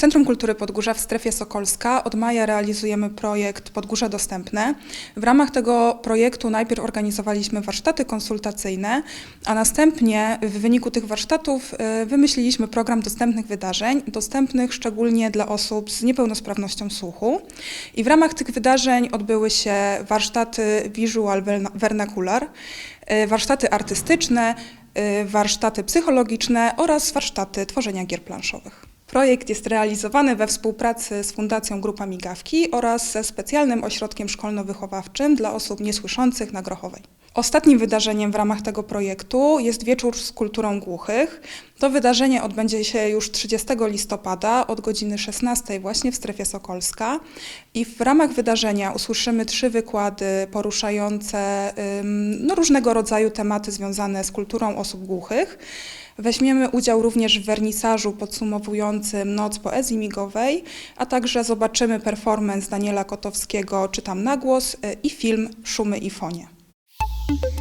Centrum Kultury Podgórza w strefie Sokolska od maja realizujemy projekt Podgórze Dostępne. W ramach tego projektu najpierw organizowaliśmy warsztaty konsultacyjne, a następnie w wyniku tych warsztatów y, wymyśliliśmy program dostępnych wydarzeń, dostępnych szczególnie dla osób z niepełnosprawnością słuchu. I w ramach tych wydarzeń odbyły się warsztaty Visual Vernacular, y, warsztaty artystyczne, y, warsztaty psychologiczne oraz warsztaty tworzenia gier planszowych. Projekt jest realizowany we współpracy z Fundacją Grupa Migawki oraz ze specjalnym ośrodkiem szkolno-wychowawczym dla osób niesłyszących na Grochowej. Ostatnim wydarzeniem w ramach tego projektu jest Wieczór z kulturą głuchych. To wydarzenie odbędzie się już 30 listopada od godziny 16 właśnie w strefie Sokolska i w ramach wydarzenia usłyszymy trzy wykłady poruszające no, różnego rodzaju tematy związane z kulturą osób głuchych. Weźmiemy udział również w wernisażu podsumowującym Noc Poezji Migowej, a także zobaczymy performance Daniela Kotowskiego Czytam na głos y, i film Szumy i Fonie. Thank you.